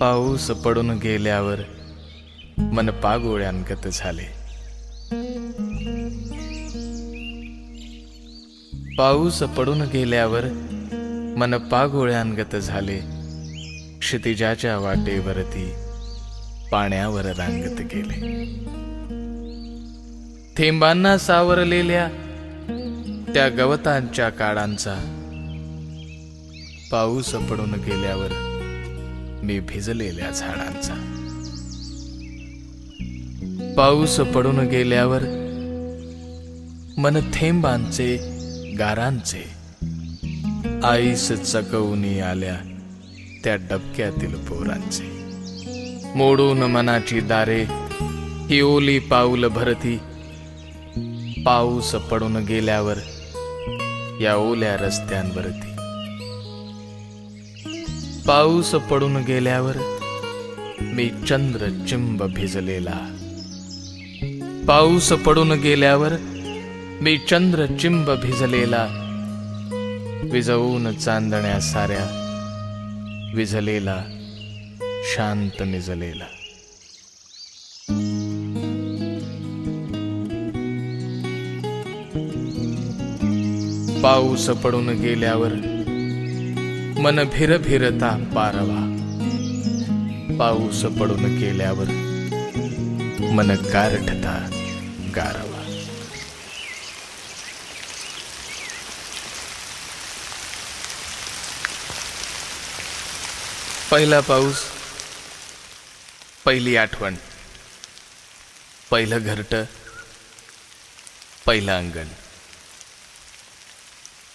पाऊस पडून गेल्यावर मन पागोळ्यांगत झाले. पाऊस पडून गेल्यावर मन पागोळ्यांगत झाले. क्षितिजाच्या वाटेवरती पाण्यावर रांगत गेले. थेंबांना सावरलेल्या त्या गवतांच्या काळांचा पाऊस पडून गेल्यावर मी भिजलेल्या झाडांचा. पाऊस पडून गेल्यावर मन थेंबांचे गारांचे आईस चकवणी आल्या त्या डबक्यातील पोरांचे मोडून मनाची दारे ही ओली पाऊल भरती. पाऊस पडून गेल्यावर या ओल्या रस्त्यांवरती पाऊस पडून गेल्यावर मी चंद्र चिंब भिजलेला. पाऊस पडून गेल्यावर मी चंद्र चिंब भिजलेला. विजवून चांदण्या साऱ्या विझलेला शांत निजलेला. पाऊस पडून गेल्यावर मन भिरभिरता पारवा. पाऊस पडून गेल्यावर मन गारठता गारवा. पहिला पाऊस पहिली आठवण पहिलं घरट पहिलं अंगण.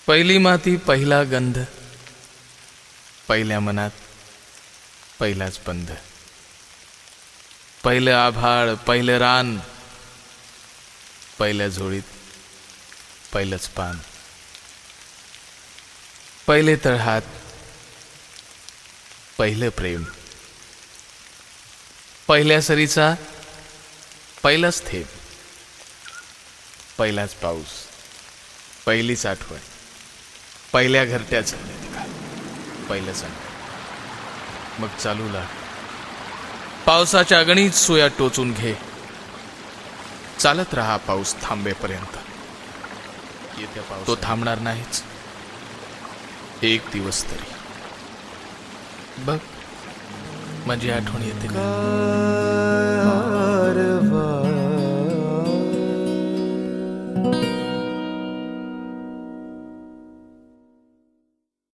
पहिली माती पहिला गंध पहिल्या मनात पहिलाच बंध पहिलं आभाळ पहिलं रान पहिल्या झोळीत पहिलंच पान. पहिले तळहात पहिलं प्रेम. पहिल्या सरीचा पहिलाच थेंब. पहिलाच पाऊस पहिलीच आठवण. पहिल्या घरट्याचं. पहिलं सांग मग चालू लाग. पावसाच्या अगणीत सोया टोचून घे. चालत राहा पाऊस थांबेपर्यंत. येत्या पाऊस तो थांबणार नाहीच. एक दिवस तरी. बघ माझी आठवण येते. का?